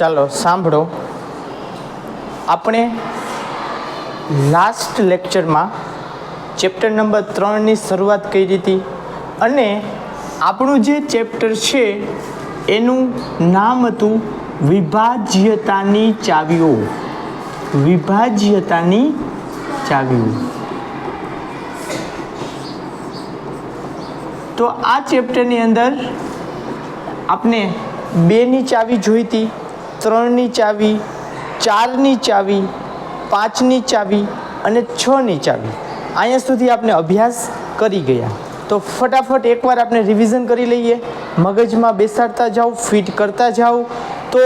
ચાલો સાંભળો. આપણે લાસ્ટ લેક્ચરમાં ચેપ્ટર નંબર ત્રણની શરૂઆત કરી હતી અને આપણું જે ચેપ્ટર છે એનું નામ હતું વિભાજ્યતાની ચાવીઓ. વિભાજ્યતાની ચાવીઓ. તો આ ચેપ્ટરની અંદર આપણે બેની ચાવી જોઈ હતી. ત્રણની ચાવી, ચારની ચાવી, પાંચની ચાવી અને છની ચાવી. અહીંયા સુધી આપણે અભ્યાસ કરી ગયા. તો ફટાફટ એકવાર આપણે રિવિઝન કરી લઈએ. મગજમાં બેસાડતા જાઓ ફિટ કરતા જાઓ. તો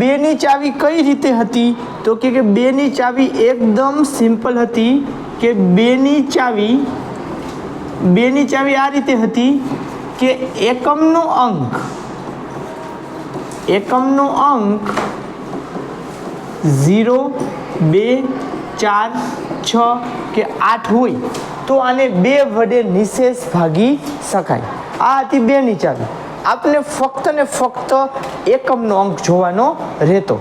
બેની ચાવી કઈ રીતે હતી? તો કે બેની ચાવી એકદમ સિમ્પલ હતી કે બેની ચાવી બેની ચાવી આ રીતે હતી કે એકમનો અંક. એકમનો અંક ઝીરો, બે, ચાર, છ કે આઠ હોય તો આને બે વડે નિશેષ ભાગી શકાય. આ હતી બેની ચાવી આપણે ફક્ત ને ફક્ત એકમનો અંક જોવાનો રહેતો.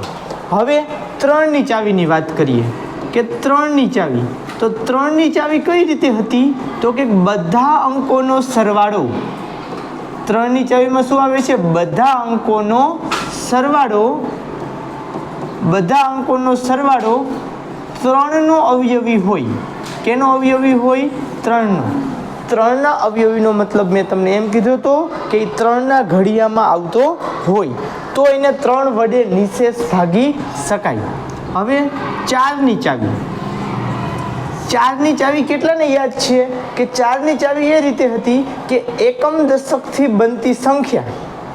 હવે ત્રણની ચાવીની વાત કરીએ કે ત્રણની ચાવી તો ત્રણની ચાવી કઈ રીતે હતી? તો કે બધા અંકોનો સરવાળો ત્રણની ચાવીમાં શું આવે છે? બધા અંકોનો સરવાળો, બધા અંકોનો સરવાળો ત્રણનો અવયવી હોય. કેનો અવયવી હોય? ત્રણનો. ત્રણના અવયવીનો મતલબ મેં તમને એમ કીધું તો કે એ ત્રણના ઘડિયામાં આવતો હોય. તો એને ત્રણ વડે નિશેષ ભાગી શકાય. હવે ચારની ચાવી. ચારની ચાવી કેટલાને યાદ છે? કે ચારની ચાવી એ રીતે હતી કે એકમ દશકથી બનતી સંખ્યા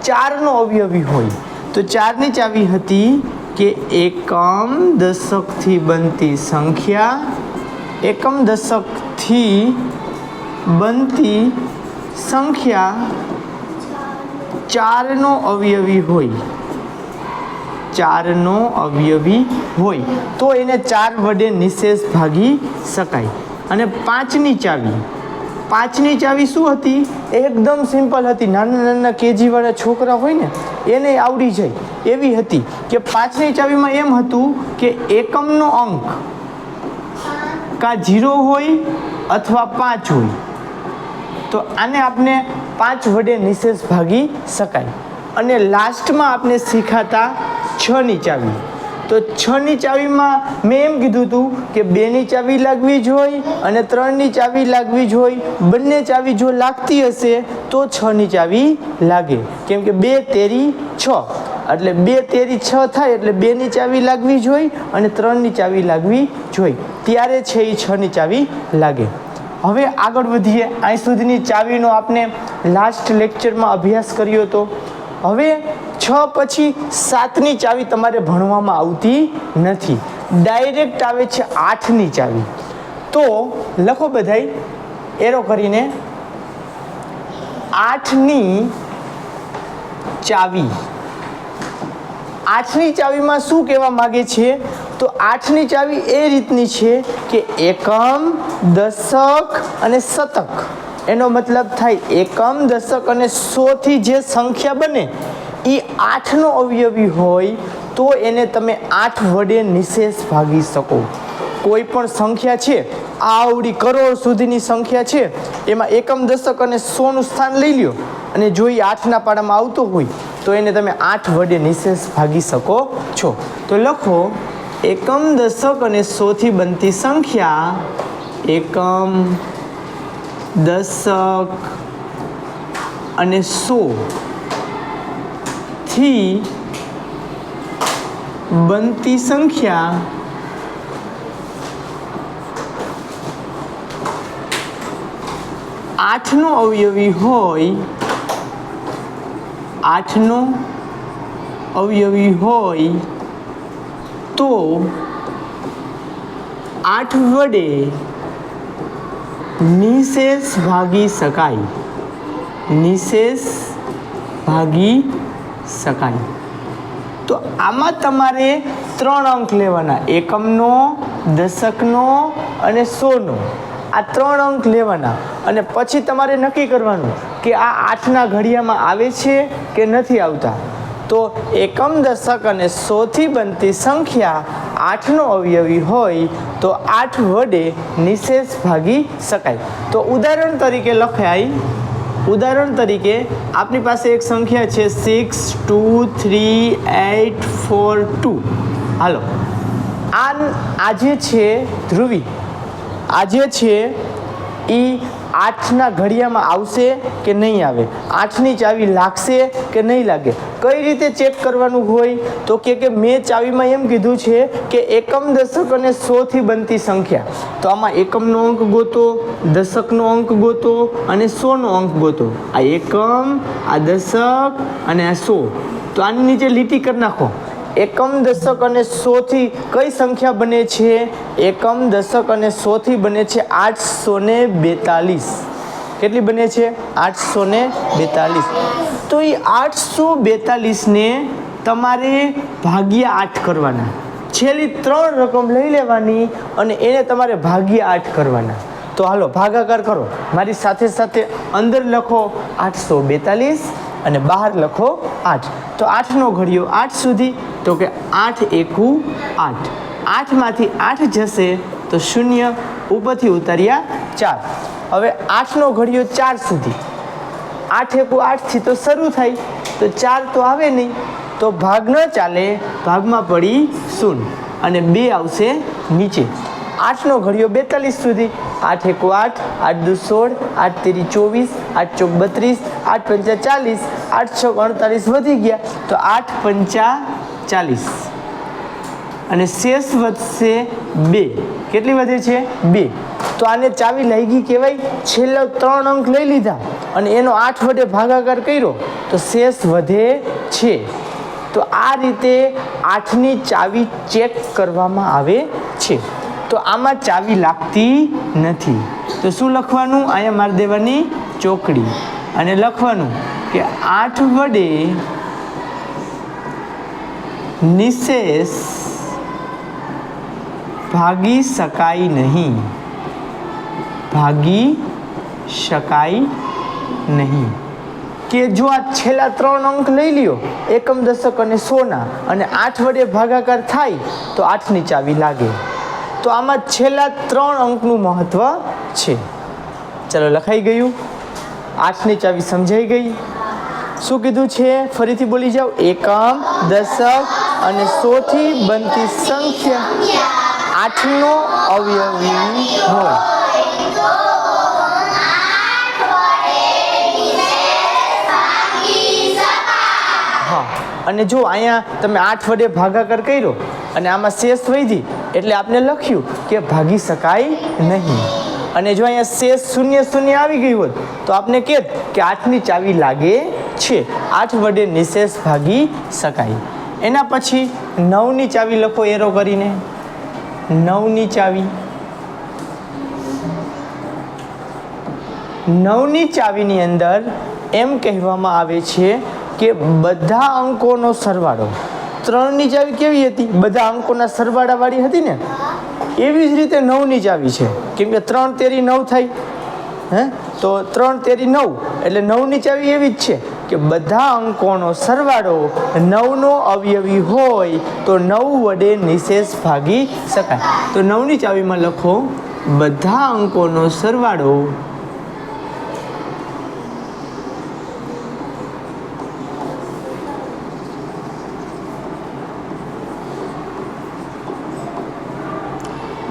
ચારનો અવયવી હોય. તો ચારની ચાવી હતી કે એકમ દશકથી બનતી સંખ્યા, એકમ દશકથી બનતી સંખ્યા ચારનો અવયવી હોય. ચારનો અવયવી હોય, તો એને ચાર વડે નિશેષ ભાગી શકાય. અને પાંચની ચાવી. પાંચની ચાવી શું હતી? એકદમ સિમ્પલ હતી. નાના નાના કેજીવાળા છોકરા હોય ને, એને આવડી જાય. એવી હતી કે પાંચની ચાવીમાં એમ હતું કે એકમનો અંક કાં જીરો હોય અથવા પાંચ હોય. તો આને આપણે પાંચ વડે નિશેષ ભાગી શકાય. અને લાસ્ટમાં આપણે શીખાતા છની ચાવી. તો છની ચાવીમાં મેં એમ કીધું હતું કે બેની ચાવી લાગવી જોઈએ અને ત્રણની ચાવી લાગવી જોઈએ બંને ચાવી જો લાગતી હશે તો છની ચાવી લાગે. કેમ કે બે તેરી છ. એટલે બે તેરી છ થાય એટલે બેની ચાવી લાગવી જોઈએ અને ત્રણની ચાવી લાગવી જોઈએ ત્યારે છે એ છની ચાવી લાગે. હવે આગળ વધીએ. અહીં સુધીની ચાવીનો આપણે લાસ્ટ લેક્ચરમાં અભ્યાસ કર્યો હતો હવે છ પછી સાતની ચાવી તમારે ભણવામાં આવતી નથી. ડાયરેક્ટ આવે છે આઠની ચાવી. તો લખો બધાય, એરો કરીને આઠની ચાવી. આઠની ચાવીમાં શું કહેવા માગે છે? તો આઠની ચાવી એ રીતની છે કે એકમ, દશક અને શતક. એનો મતલબ થાય એકમ, દશક અને સોથી જે સંખ્યા બને એ આઠનો અવયવી હોય, તો એને તમે આઠ વડે નિશેષ ભાગી શકો. કોઈ પણ સંખ્યા છે, આવડી કરોડ સુધીની સંખ્યા છે, એમાં એકમ, દશક અને સોનું સ્થાન લઈ લ્યો અને જો એ આઠના પાડામાં આવતો હોય, તો એને તમે આઠ વડે નિશેષ ભાગી શકો છો. તો લખો, એકમ, દશક અને સોથી બનતી સંખ્યા, એકમ દશક અને સો થી બનતી સંખ્યા આઠનો અવયવી હોય, આઠનો અવયવી હોય, તો આઠ વડે નિશેષ ભાગી શકાય. નિશેષ ભાગી શકાય. તો આમાં તમારે ત્રણ અંક લેવાના. એકમનો, દશકનો અને સોનો. આ ત્રણ અંક લેવાના. અને પછી તમારે નક્કી કરવાનું કે આ આઠના ઘડિયામાં આવે છે કે નથી આવતા. તો એકમ, દશક અને સોથી બનતી સંખ્યા આઠનો અવયવી હોય તો આઠ વડે નિશેષ ભાગી શકાય. તો ઉદાહરણ તરીકે લખાય, ઉદાહરણ તરીકે આપની પાસે એક સંખ્યા છે six two three eight four two હાલો. આ આજે છે ધ્રુવી આજે છે એ આઠના ઘડિયામાં આવશે કે નહીં આવે? આઠની ચાવી લાગશે કે નહીં લાગે? કઈ રીતે ચેક કરવાનું હોય? તો કે કે મેં ચાવીમાં એમ કીધું છે કે એકમ દશક અને સોથી બનતી સંખ્યા. તો આમાં એકમનો અંક ગોતો, દશકનો અંક ગોતો અને સોનો અંક ગોતો. આ એકમ, આ દશક અને આ સો. તો આની નીચે લીટી કરી નાખો. એકમ દશક અને સોથી કઈ સંખ્યા બને છે? એકમ દશક અને સોથી બને છે આઠસો ને બેતાલીસ. કેટલી બને છે? આઠસો ને બેતાલીસ. તો એ આઠસો બેતાલીસને તમારે ભાગ્યા આઠ કરવાના. છેલ્લી ત્રણ રકમ લઈ લેવાની અને એને તમારે ભાગ્યા આઠ કરવાના. તો હાલો, ભાગાકાર કરો. મારી સાથે સાથે અંદર લખો આઠસો બેતાલીસ અને બહાર લખો આઠ. તો આઠનો ઘડિયો આઠ સુધી તો કે આઠ એકુ આઠ. આઠમાંથી આઠ જશે તો શૂન્ય ઉપરથી ઉતાર્યા ચાર. હવે આઠનો ઘડિયો ચાર સુધી. આઠ એકુ આઠથી તો શરૂ થાય તો ચાર તો આવે નહીં. તો ભાગ ન ચાલે, ભાગમાં પડી શૂન્ય. અને બે આવશે નીચે. આઠનો ઘડિયો બેતાલીસ સુધી. આઠ એકુ આઠ આઠ દુ સોળ, આઠ તેરી ચોવીસ, આઠ ચોક બત્રીસ, આઠ પંચા ચાલીસ, આઠ છ અડતાલીસ વધી ગયા. તો આઠ પંચા ચાલીસ. અને શેષ વધશે બે. કેટલી વધે છે? બે. તો આને ચાવી લાગી કહેવાય, છેલ્લો ત્રણ અંક લઈ લીધા. અને એનો આઠ વડે ભાગાકાર કર્યો, તો શેષ વધે છે. તો આ રીતે આઠની ચાવી ચેક કરવામાં આવે છે. તો આમાં ચાવી લાગતી નથી. તો શું લખવાનું? અહીંયા મારી દેવાની ચોકડી. અને લખવાનું કે આઠ વડે નિશેષ ભાગી શકાય નહીં. ભાગી શકાય નહીં. કે જો આ છેલ્લા ત્રણ અંક લઈ લ્યો, એકમ દશક અને સોના, અને આઠ વડે ભાગાકાર થાય, તો આઠની ચાવી લાગે. તો આમાં છેલ્લા ત્રણ અંકનું મહત્ત્વ છે. ચલો લખાઈ ગયું. આઠની ચાવી સમજાઈ ગઈ. શું કીધું છે? ફરીથી બોલી જાઓ. એકમ દશક અને સોથી બનતી સંખ્યા આઠનો અવયવી હોય. હા. અને જો અહીંયા તમે આઠ વડે ભાગાકાર કર્યો અને આમાં શેષ વૈધી, એટલે આપણે લખ્યું કે ભાગી શકાય નહીં. અને જો અહીંયા શેષ શૂન્ય શૂન્ય આવી ગયું હોત તો આપણે કહેત કે આઠની ચાવી લાગે છે. આઠ વડે નિશેષ ભાગી શકાય. એના પછી નવની ચાવી લખો એરો કરીને. નવની ચાવી. નવની ચાવીની અંદર એમ કહેવામાં આવે છે કે બધા અંકોનો સરવાળો. ત્રણની ચાવી કેવી હતી? બધા અંકોના સરવાળાવાળી હતી ને? એવી જ રીતે નવની ચાવી છે. કેમ કે ત્રણ તેરી નવ થાય હે? તો ત્રણ તેરી નવ. એટલે નવની ચાવી એવી જ છે. કે બધા અંકોનો સરવાળો નવનો અવયવી હોય તો નવ વડે નિશેષ ભાગી શકાય. તો નવની ચાવીમાં લખો, બધા અંકોનો સરવાળો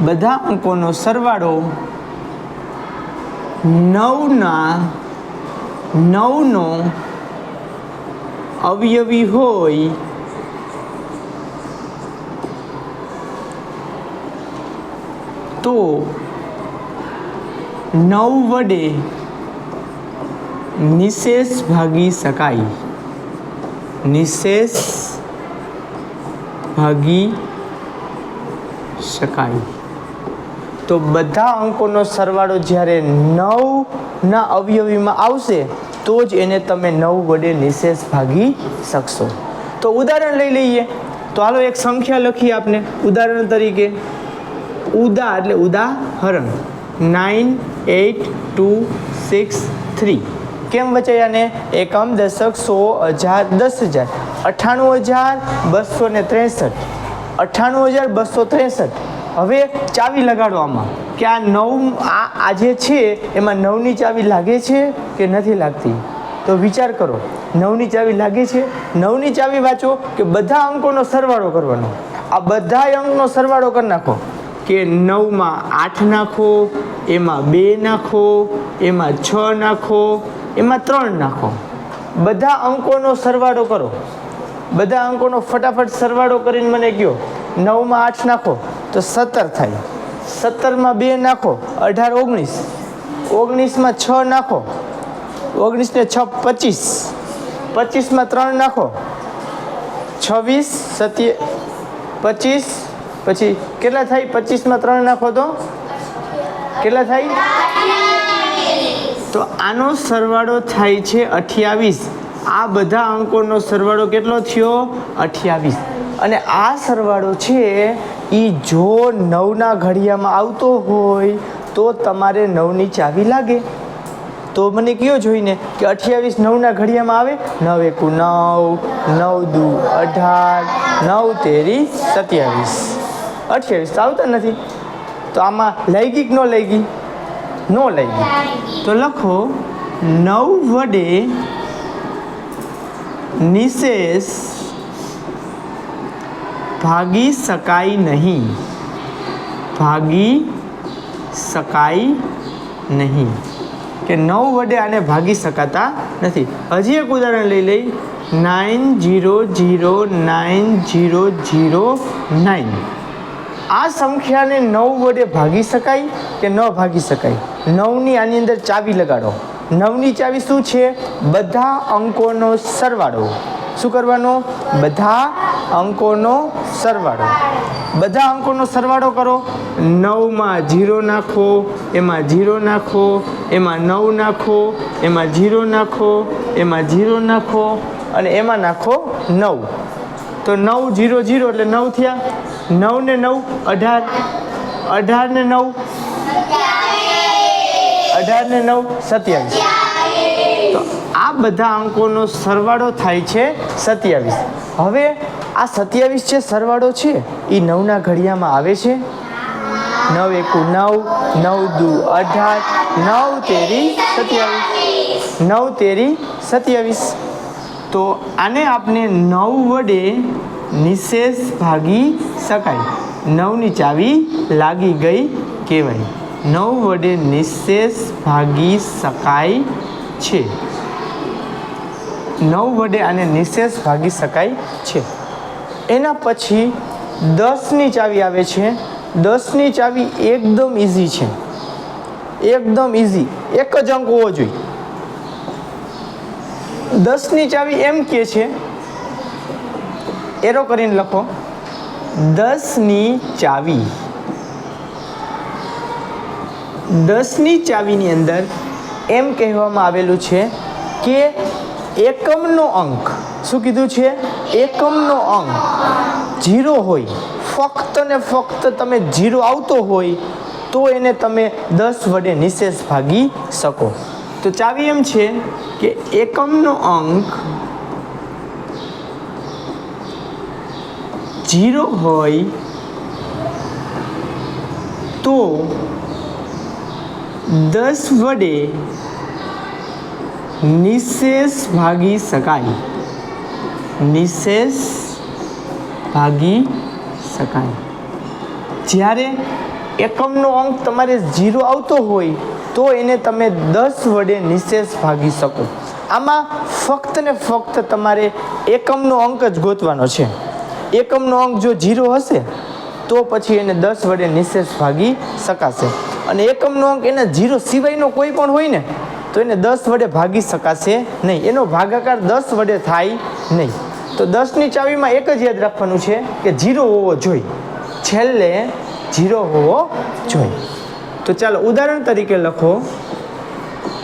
બધા અંકોનો સરવાળો નવના નવનો અવયવી હોય, તો નવ વડે નિશેષ ભાગી શકાય. નિશેષ ભાગી શકાય. તો બધા અંકોનો સરવાળો જ્યારે નવના અવયવીમાં આવશે તો જ એને તમે નવ વડે નિશેષ ભાગી શકશો. તો ઉદાહરણ લઈ લઈએ. તો હાલો એક સંખ્યા લખીએ આપણે ઉદાહરણ તરીકે, ઉદા એટલે ઉદાહરણ. Nine eight two six three કેમ બચાયાને એકમ, દશક, સો, હજાર, દસ હજાર. અઠ્ઠાણું હજાર, બસો ને ત્રેસઠ. અઠ્ઠાણું હજાર, બસો ત્રેસઠ. હવે ચાવી લગાડો આમાં. કે આ નવ, આ આ જે છે, એમાં નવની ચાવી લાગે છે કે નથી લાગતી? તો વિચાર કરો, નવની ચાવી લાગે છે? નવની ચાવી વાંચો કે બધા અંકોનો સરવાળો કરવાનો? આ બધા અંકનો સરવાળો કરી નાખો. કે નવમાં આઠ નાખો, એમાં બે નાખો, એમાં છ નાખો, એમાં ત્રણ નાખો. બધા અંકોનો સરવાળો કરો. બધા અંકોનો ફટાફટ સરવાળો કરીને મને કહો નવમાં આઠ નાખો. તો સત્તર થાય. સત્તરમાં બે નાખો, અઢાર, ઓગણીસ. ઓગણીસમાં છ નાખો. ઓગણીસને છ, પચીસ. પચીસમાં ત્રણ નાખો. છવ્વીસ, સત્ય, પચીસ. પછી કેટલા થાય? પચીસમાં ત્રણ નાખો તો? કેટલા થાય? તો આનો સરવાળો થાય છે અઠ્યાવીસ. આ બધા અંકોનો સરવાળો કેટલો થયો? અઠ્યાવીસ. અને આ સરવાળો છે એ જો નવના ઘડિયામાં આવતો હોય તો તમારે નવની ચાવી લાગે. તો મને કયો જોઈને કે અઠ્યાવીસ નવના ઘડિયામાં આવે? નવ એકુ નવ નવ દુ અઢાર, નવ તેરી સત્યાવીસ. અઠ્યાવીસ તો આવતા નથી. તો આમાં લઈ ન લઈ ગઈ ન લઈ ગઈ તો લખો, નવ વડે નિશેષ ભાગી શકાય નહીં. ભાગી શકાય નહીં. કે નવ વડે આને ભાગી શકાતા નથી. હજી એક ઉદાહરણ લઈ લઈ. Nine zero zero nine zero zero nine. આ સંખ્યાને નવ વડે ભાગી શકાય કે ન ભાગી શકાય? નવની આની અંદર ચાવી લગાડો. નવની ચાવી શું છે? બધા અંકોનો સરવાળો. શું કરવાનો? બધા અંકોનો સરવાળો. બધા અંકોનો સરવાળો કરો. નવમાં જીરો નાખો, એમાં જીરો નાખો, એમાં નવ નાખો, એમાં જીરો નાખો, એમાં જીરો નાખો અને એમાં નાખો નવ. તો નવ જીરો જીરો એટલે નવ થયા. નવ ને નવ, અઢાર. અઢાર ને નવ, અઢાર ને નવ, સત્યાવીસ. આ બધા અંકોનો સરવાળો થાય છે સત્યાવીસ. હવે આ સત્યાવીસ જે સરવાળો છે, એ નવના ઘડિયામાં આવે છે. નવ એકુ નવ નવ દુ અઢાર, નવ તેરી સત્યાવીસ. નવ તેરી સત્યાવીસ. તો આને આપણે નવ વડે નિશેષ ભાગી શકાય. નવની ચાવી લાગી ગઈ કહેવાય. નવ વડે નિશેષ ભાગી શકાય છે. નવ વડે આને નિશેષ ભાગી શકાય છે. એના પછી દસની ચાવી આવે છે. દસની ચાવી એકદમ ઇઝી છે. એકદમ ઇઝી એક જ અંક હોવો જોઈએ. દસની ચાવી એમ કે છે, એરો કરીને લખો. દસની ચાવી. દસની ચાવીની અંદર એમ કહેવામાં આવેલું છે કે એકમનો અંક શું કીધું છે? એકમનો અંક જીરો હોય, ફક્ત ને ફક્ત તમે જીરો આવતો હોય, તો એને તમે દસ વડે નિશેષ ભાગી શકો. તો ચાવી એમ છે કે એકમનો અંક જીરો હોય, તો દસ વડે નિશેષ ભાગી શકાય. નિશેષ ભાગી શકાય. જ્યારે એકમનો અંક તમારે ઝીરો આવતો હોય, તો એને તમે દસ વડે નિશેષ ભાગી શકો. આમાં ફક્ત ને ફક્ત તમારે એકમનો અંક જ ગોતવાનો છે. એકમનો અંક જો ઝીરો હશે, તો પછી એને દસ વડે નિશેષ ભાગી શકાશે. અને એકમનો અંક એના ઝીરો સિવાયનો કોઈ પણ હોય ને, તો એને દસ વડે ભાગી શકાશે નહીં. એનો ભાગાકાર દસ વડે થાય નહીં. તો દસની ચાવીમાં એક જ યાદ રાખવાનું છે કે ઝીરો હોવો જોઈએ. છેલ્લે ઝીરો હોવો જોઈએ. તો ચાલો ઉદાહરણ તરીકે લખો.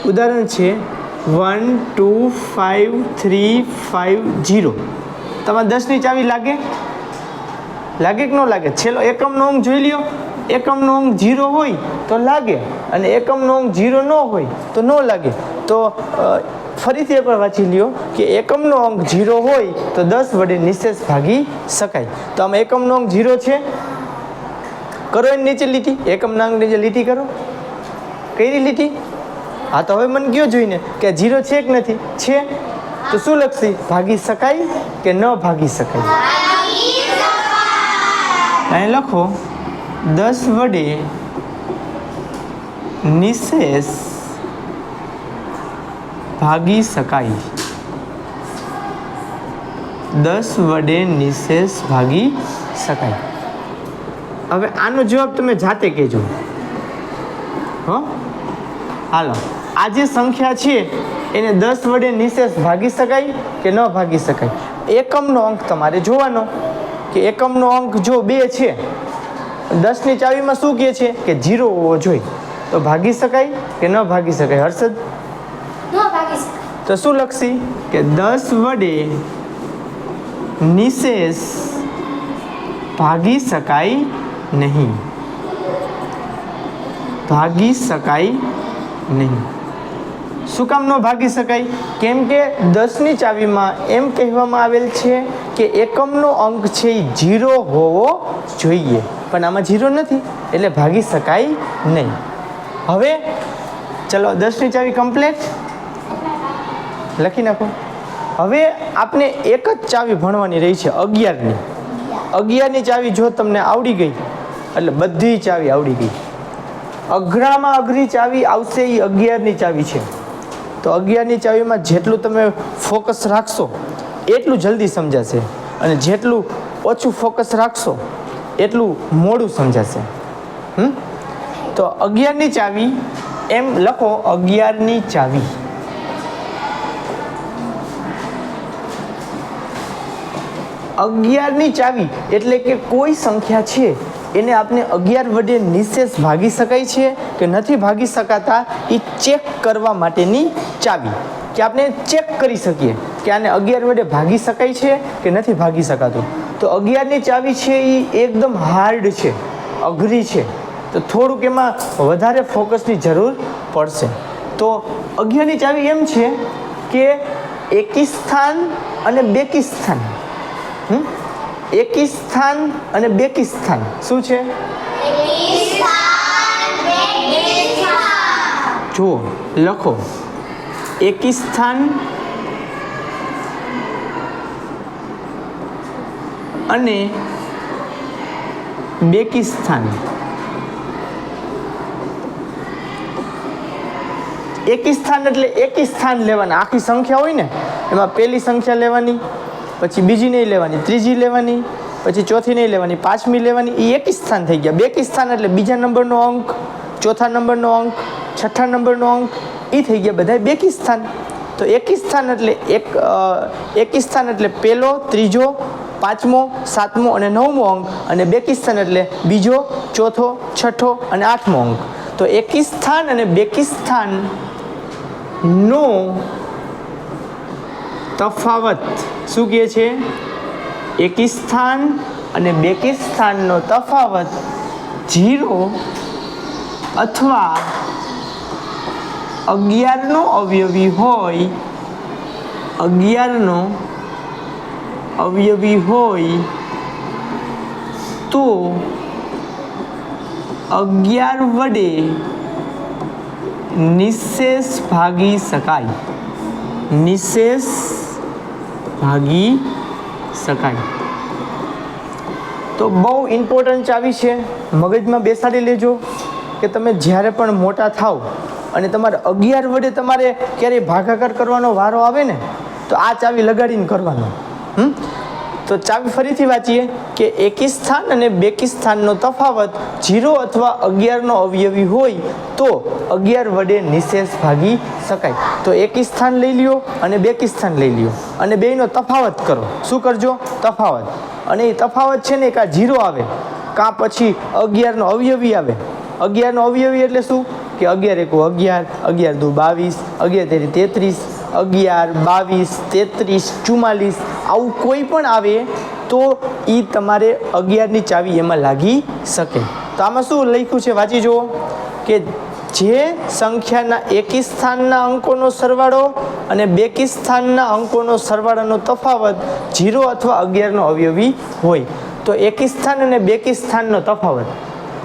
ઉદાહરણ છે one, two five three five zero. તમારે દસની ચાવી લાગે? લાગે કે ન લાગે? છેલ્લો એકમનો અંક જોઈ લ્યો. એકમનો અંક જીરો હોય તો લાગે અને એકમનો અંક જીરો ન હોય તો ન લાગે. તો ફરીથી એકવાર વાંચી લ્યો કે એકમનો અંક જીરો હોય તો દસ વડે નિશેષ ભાગી શકાય. તો આમાં એકમનો અંક જીરો છે? કરો એની નીચે લીટી. એકમના અંક નીચે લીટી કરો. કઈ લીટી? હા, તો હવે મને કયો જોઈને કે જીરો છે કે નથી? છે. તો શું લખશી? ભાગી શકાય કે ન ભાગી શકાય? અહીં લખો, દસ વડે નિશેષ ભાગી શકાય. દસ વડે નિશેષ ભાગી શકાય. હવે આનો જવાબ તમે જાતે કહેજો. હો? હાલો. આ જે સંખ્યા છે, એને દસ વડે નિશેષ ભાગી શકાય કે ન ભાગી શકાય? એકમનો અંક તમારે જોવાનો કે એકમનો અંક જો બે છે, દસની ચાવીમાં શું કહે છે કે જીરો હોવો જોઈએ? તો ભાગી શકાય કે ન ભાગી શકાય? હર્ષદ? તો શું લખશી? કે દસ વડે નિશેષ ભાગી શકાય નહીં. ભાગી શકાય નહીં. શું કામ ન ભાગી શકાય? કેમ કે દસની ચાવીમાં એમ કહેવામાં આવેલ છે કે એકમનો અંક છે એ જીરો હોવો જોઈએ. પણ આમાં જીરો નથી, એટલે ભાગી શકાય નહીં. હવે ચલો દસની ચાવી કમ્પ્લીટ લખી નાખો. હવે આપણે એક જ ચાવી ભણવાની રહી છે અગિયારની. અગિયારની ચાવી જો તમને આવડી ગઈ, એટલે બધી ચાવી આવડી ગઈ. અઘરામાં અઘરી ચાવી આવશે એ અગિયારની ચાવી છે. તો અગિયારની ચાવીમાં જેટલું તમે ફોકસ રાખશો, એટલું જલ્દી સમજાશે. અને જેટલું ઓછું ફોકસ રાખશો, એટલું મોડું સમજાશે. હમ? તો અગિયારની ચાવી, એમ લખો અગિયારની ચાવી. અગિયારની ચાવી એટલે કે કોઈ સંખ્યા છે, એને આપણે અગિયાર વડે નિશેષ ભાગી શકાય છે કે નથી ભાગી શકાતા, એ ચેક કરવા માટેની ચાવી. કે આપણે ચેક કરી શકીએ કે આને અગિયાર વડે ભાગી શકાય છે કે નથી ભાગી શકાતું. તો અગિયારની ચાવી છે, એ એકદમ હાર્ડ છે, અઘરી છે. તો થોડુંક એમાં વધારે ફોકસની જરૂર પડશે. તો અગિયારની ચાવી એમ છે કે એકી સ્થાન અને બેકી સ્થાન. હમ? એકી અને બેકિસ્તાન. શું છે? જુઓ લખો. એકિસ્તાન અને બેકિસ્તાન. એકી સ્થાન એટલે એકી સ્થાન લેવાના. આખી સંખ્યા હોય ને એમાં પહેલી સંખ્યા લેવાની. પછી બીજી નહીં લેવાની, ત્રીજી લેવાની, પછી ચોથી નહીં લેવાની, પાંચમી લેવાની એ એક સ્થાન થઈ ગયા. બેકી સ્થાન એટલે બીજા નંબરનો અંક, ચોથા નંબરનો અંક, છઠ્ઠા નંબરનો અંક એ થઈ ગયા બધા બેકી સ્થાન. તો એક સ્થાન એટલે એક એક સ્થાન એટલે પહેલો ત્રીજો, પાંચમો, સાતમો અને નવમો અંક. અને બે સ્થાન એટલે બીજો, ચોથો, છઠ્ઠો અને આઠમો અંક. તો એક સ્થાન અને બે સ્થાન નો તફાવત શું કહે છે? એકિસ્તાન અને બેકિસ્તાનનો તફાવત જીરો અથવા અગિયારનો અવયવી હોય, અગિયારનો અવયવી હોય, તો અગિયાર વડે નિશેષ ભાગી શકાય. નિશેષ ભાગી શકાય. તો બહુ ઇમ્પોર્ટન્ટ ચાવી છે. મગજમાં બેસાડી લેજો કે તમે જ્યારે પણ મોટા થાવ અને તમારે અગિયાર વડે તમારે ક્યારેય ભાગાકાર કરવાનો વારો આવે ને, તો આ ચાવી લગાડીને કરવાનો. હમ? તો ચાવી ફરીથી વાંચીએ કે એકિસ્થાન અને બેકિસ્થાનનો તફાવત જીરો અથવા અગિયારનો અવયવી હોય તો અગિયાર વડે નિશેષ ભાગી શકાય. તો એકી સ્થાન લઈ લ્યો અને બેકિસ્થાન લઈ લ્યો. અને બેયનો તફાવત કરો. શું કરજો? તફાવત. અને એ તફાવત છે ને કાં જીરો આવે. કાં પછી અગિયારનો અવયવી આવે. અગિયારનો અવયવી એટલે શું? કે અગિયાર એકુ અગિયાર અગિયાર દુ બાવીસ, અગિયાર તેરી તેત્રીસ અગિયાર, બાવીસ, તેત્રીસ, ચુમ્માલીસ આવું કોઈ પણ આવે તો એ તમારે અગિયારની ચાવી એમાં લાગી શકે. તો આમાં શું લખ્યું છે વાંચી જુઓ કે જે સંખ્યાના એકી સ્થાનના અંકોનો સરવાળો અને બેકી સ્થાનના અંકોનો સરવાળાનો તફાવત જીરો અથવા અગિયારનો અવયવી હોય. તો એકી સ્થાન અને બેકી સ્થાનનો તફાવત.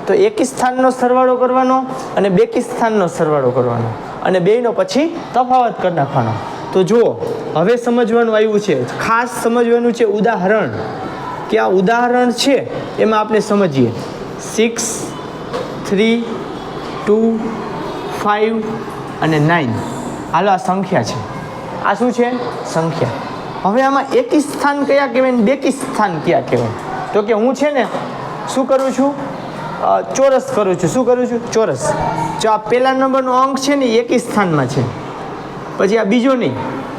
તો એકી સ્થાનનો સરવાળો કરવાનો અને બેકી સ્થાનનો સરવાળો કરવાનો. અને બેયનો પછી તફાવત કરી નાખવાનો. તો જુઓ, હવે સમજવાનું આવ્યું છે. ખાસ સમજવાનું છે ઉદાહરણ. કે આ ઉદાહરણ છે, એમાં આપણે સમજીએ. સિક્સ થ્રી ટુ ફાઇવ અને નાઇન હાલો, આ સંખ્યા છે. આ શું છે? સંખ્યા. હવે આમાં એકી સ્થાન કયા કહેવાય ને બેકી સ્થાન કયા કહેવાય? તો કે હું છે ને, શું કરું છું? ચોરસ કરું છું. શું કરું છું? ચોરસ. જો આ પહેલા નંબરનો અંક છે ને એક સ્થાનમાં છે. પછી આ બીજો નહીં.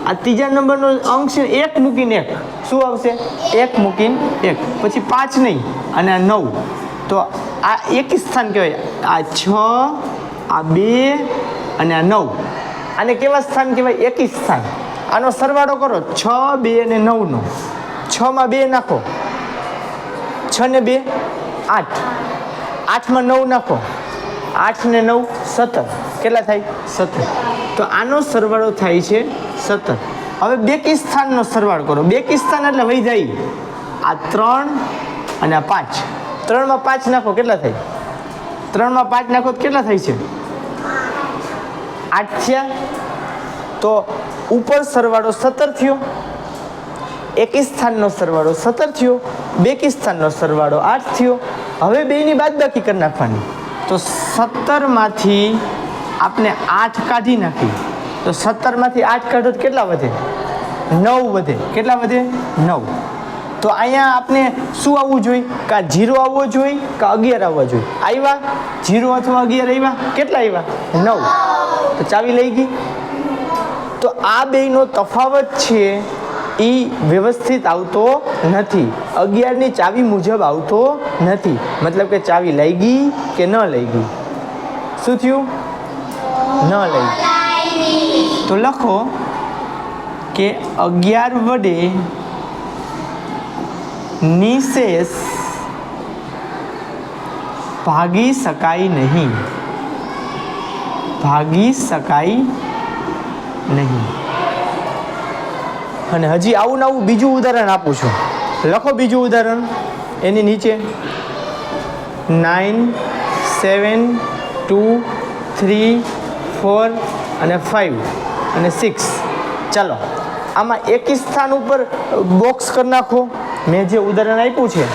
આ ત્રીજા નંબરનો અંક છે એક મૂકીને એક. શું આવશે? એક મૂકીને એક. પછી પાંચ નહીં અને આ નવ. તો આ એક સ્થાન કહેવાય. આ છ, આ બે અને આ નવ. આને કેવા સ્થાન કહેવાય? એકી સ્થાન. આનો સરવાળો કરો. છ, બે અને નવનો. છમાં બે નાખો. છ ને બે? આઠ. આઠમાં નવ નાખો. આઠ ને નવ સત્તર. કેટલા થાય? સત્તર. તો આનો સરવાળો થાય છે સત્તર. હવે બેકિસ્તાનનો સરવાળો કરો. બેકી સ્થાન એટલે વહી જાય આ ત્રણ અને આ પાંચ. ત્રણમાં પાંચ નાખો કેટલા થાય? ત્રણમાં પાંચ નાખો કેટલા થાય છે? આઠ થયા. તો ઉપર સરવાળો સત્તર થયો. એકિસ્તાનનો સરવાળો સત્તર થયો. બેકિસ્તાનનો સરવાળો આઠ થયો. હવે બેની બાદબાકી કરી નાખવાની. તો સત્તરમાંથી આપણે આઠ કાઢી નાખી. તો સત્તરમાંથી આઠ કાઢો તો કેટલા વધે? નવ વધે. કેટલા વધે? નવ. તો અહીંયા આપણે શું આવવું જોઈએ? કાં જીરો આવવો જોઈએ કાં અગિયાર આવવા જોઈએ? આવ્યા જીરો અથવા અગિયાર આવ્યા કેટલા આવ્યા નવ. તો ચાવી લઈ ગઈ. તો આ બેનો તફાવત છે એ વ્યવસ્થિત આવતો નથી. અગિયારની ચાવી મુજબ આવતો નથી. મતલબ કે ચાવી લઈ ગઈ કે ન લઈ ગઈ શું થયું? ન લઈ ગઈ તો લખો કે અગિયાર વડે નિશેષ ભાગી શકાય નહીં. ભાગી શકાય નહીં. અને હજી આવું નવું બીજું ઉદાહરણ આપું છું. લખો બીજું ઉદાહરણ. એની નીચે nine, seven, two, three, four અને ફાઇવ અને સિક્સ. ચાલો, આમાં એકી સ્થાન ઉપર બોક્સ કરી નાખો. મેં જે ઉદાહરણ આપ્યું છે,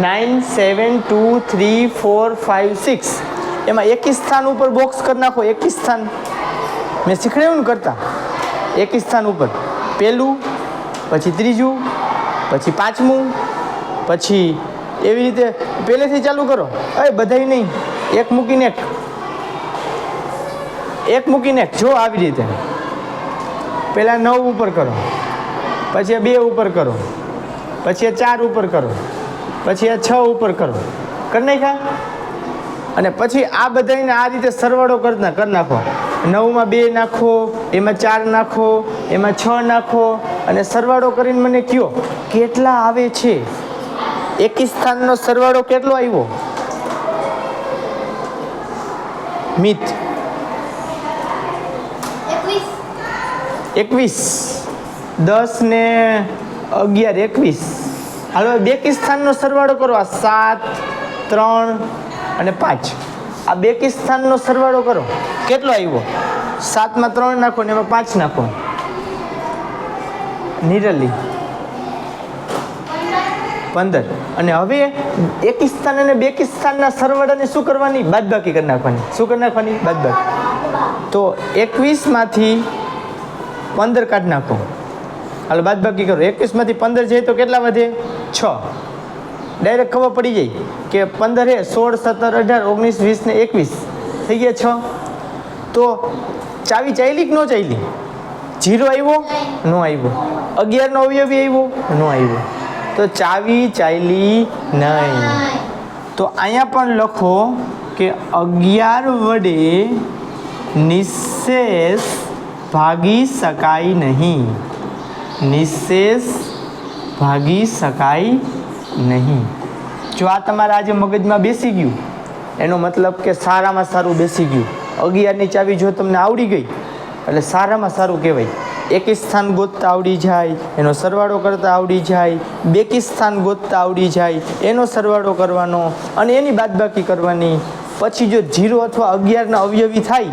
nine, seven, two, three, four, five, six. એમાં એકી સ્થાન ઉપર બોક્સ કરી નાખો, એકી સ્થાન. મેં શીખડાયું ને કરતા? એકી સ્થાન ઉપર. પહેલું પછી ત્રીજું, પછી પાંચમું, પછી એવી રીતે પહેલેથી ચાલુ કરો. અરે, બધાય નહીં. એક મૂકીને એક એક મૂકીને એક જો આવી રીતે. પહેલાં નવ ઉપર કરો. પછી બે ઉપર કરો. પછી ચાર ઉપર કરો. પછી છ ઉપર કરો. કરી નાખ્યા? અને પછી આ બધાને આ રીતે સરવાળો કરી નાખો. નવમાં બે નાખો, એમાં ચાર નાખો, એમાં છ નાખો અને સરવાળો કરીને મને કયો કેટલા આવે છે? એકિસ્તાનનો સરવાળો કેટલો આવ્યો? મિત. એકવીસ. દસ ને અગિયાર એકવીસ. હાલો બેકી સ્થાનનો સરવાળો કરો. આ સાત ત્રણ અને પાંચ. આ બેકી સ્થાનનો સરવાળો કરો. કેટલો આવ્યો? સાતમાં ત્રણ નાખો ને એમાં પાંચ નાખો. નિરલી. પંદર. અને હવે એકિસ્તાન અને બેકિસ્તાનના સરવાળાને શું કરવાની? બાદબાકી કરી નાખવાની. શું કરી નાખવાની? બાદબાકી. તો એકવીસમાંથી પંદર કાઢી નાખો. હાલો, બાદબાકી કરો. એકવીસમાંથી પંદર જાય તો કેટલા વધે? છ. ડાયરેક્ટ ખબર પડી જાય કે પંદર હે સોળ, સત્તર, અઢાર, ઓગણીસ, વીસ ને એકવીસ. થઈ ગયા છ. તો ચાવી ચાલી કે ન ચાલી જીરો આવ્યો? નો આવ્યો. અગિયારનો અવયવી આવ્યો? નો આવ્યો. તો ચાવી ચાલી નહીં. તો અહીંયા પણ લખો કે અગિયાર વડે નિશેષ ભાગી શકાય નહીં. નિશેષ ભાગી શકાય નહીં. જો આ તમારા આજે મગજમાં બેસી ગયું એનો મતલબ કે સારામાં સારું બેસી ગયું. અગિયારની ચાવી જો તમને આવડી ગઈ એટલે સારામાં સારું કહેવાય. એકી સ્થાન ગોતતા આવડી જાય, એનો સરવાળો કરતા આવડી જાય બેકી સ્થાન ગોતતા આવડી જાય, એનો સરવાળો કરવાનો અને એની બાદબાકી કરવાની. પછી જો જીરો અથવા અગિયારના અવયવી થાય,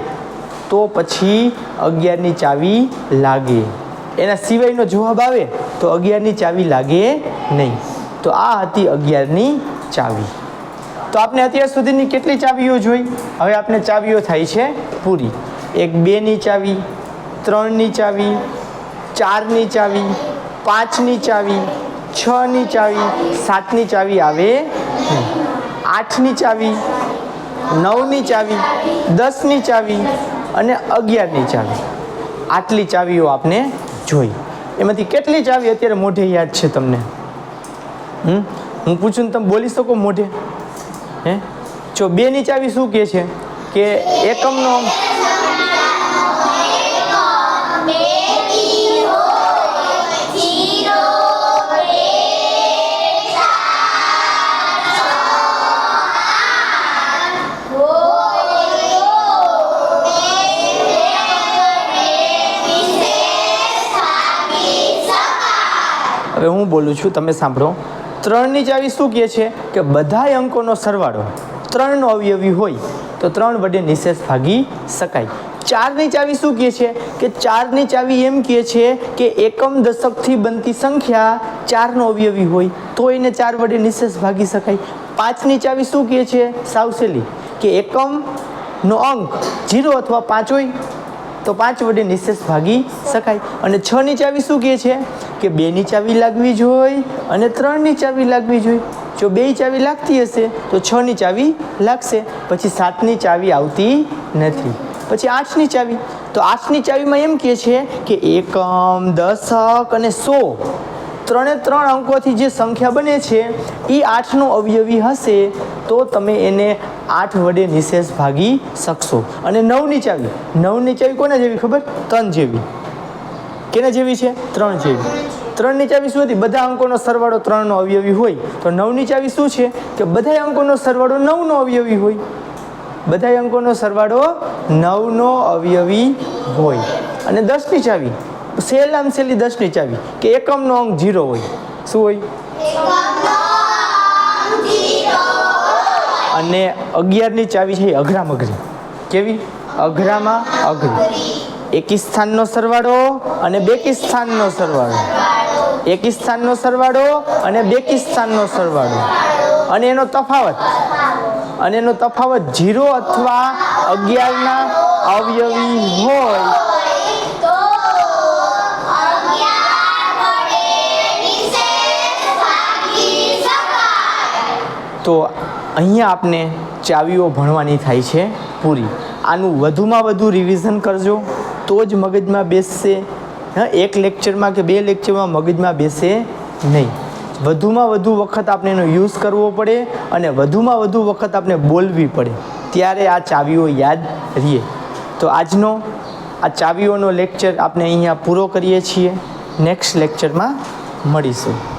તો પછી અગિયારની ચાવી લાગે. એના સિવાયનો જવાબ આવે, તો અગિયારની ચાવી લાગે નહીં. તો આ હતી અગિયારની ચાવી. તો આપણે અત્યાર સુધીની કેટલી ચાવીઓ જોઈ? હવે આપણે ચાવીઓ થાય છે પૂરી. એક બેની ચાવી, ત્રણની ચાવી, ચારની ચાવી, પાંચની ચાવી, છની ચાવી, સાતની ચાવી આવે. આઠની ચાવી, નવની ચાવી, દસની ચાવી અને અગિયારની ચાવી. આટલી ચાવીઓ આપણે જોઈ. એમાંથી કેટલી ચાવી અત્યારે મોઢે યાદ છે તમને? હમ? હું પૂછું ને તમે બોલી શકો મોઢે? હે? જો બેની ચાવી શું કહે છે? કે એકમનો બોલું છું, તમે સાંભળો. ત્રણની ચાવી શું કહે છે કે બધાય અંકોનો સરવાળો ત્રણનો અવયવી હોય તો ત્રણ વડે નિશેષ ભાગી શકાય. ચારની ચાવી શું કહે છે કે ચારની ચાવી એમ કહે છે કે એકમ દશકથી બનતી સંખ્યા ચારનો અવયવી હોય તો એને ચાર વડે નિશેષ ભાગી શકાય. પાંચની ચાવી શું કહે છે સાવસેલી કે એકમનો અંક જીરો અથવા પાંચ હોય તો પાંચ વડે નિશેષ ભાગી શકાય. અને છ ની ચાવી શું કહે છે? કે બેની ચાવી લાગવી જોઈએ અને ત્રણની ચાવી લાગવી જોઈએ જો બે ચાવી લાગતી હશે, તો છ ની ચાવી લાગશે. પછી સાતની ચાવી આવતી નથી. પછી આઠની ચાવી. તો આઠની ચાવીમાં એમ કહે છે કે એકમ, દશક અને સો. ત્રણે ત્રણ અંકોથી જે સંખ્યા બને છે એ આઠનો અવયવી હશે, તો તમે એને આઠ વડે નિશેષ ભાગી શકશો. અને નવની ચાવી. નવની ચાવી કોને જેવી ખબર? ત્રણ જેવી. કેના જેવી છે? ત્રણ જેવી. ત્રણની ચાવી શું હતી? બધા અંકોનો સરવાળો ત્રણનો અવયવી હોય. તો નવની ચાવી શું છે? કે બધા અંકોનો સરવાળો નવનો અવયવી હોય. બધા અંકોનો સરવાળો નવનો અવયવી હોય. અને દસની ચાવી. સહેલામ સહેલી દસની ચાવી. કે એકમનો અંક જીરો હોય. શું હોય? અને અગિયારની ચાવી છે એ અઘરામ અઘરી કેવી? અઘરામાં અઘરી. એકિસ્તાનનો સરવાળો અને બેકિસ્તાનનો સરવાળો. એકિસ્તાનનો સરવાળો અને બેકિસ્તાનનો સરવાળો. અને એનો તફાવત. અને એનો તફાવત જીરો અથવા અગિયારના અવયવી હોય. તો અહીંયા આપને ચાવીઓ ભણવાની થાય છે પૂરી. આનું વધુમાં વધુ રિવિઝન કરજો, તો જ મગજમાં બેસશે. એક લેક્ચરમાં કે બે લેક્ચરમાં મગજમાં બેસે નહીં. વધુમાં વધુ વખત આપણે એનો યુઝ કરવો પડે અને વધુમાં વધુ વખત આપણે બોલવી પડે. ત્યારે આ ચાવીઓ યાદ રહીએ. તો આજનો આ ચાવીઓનો લેક્ચર આપણે અહીંયા પૂરો કરીએ છીએ. નેક્સ્ટ લેક્ચરમાં મળીશું.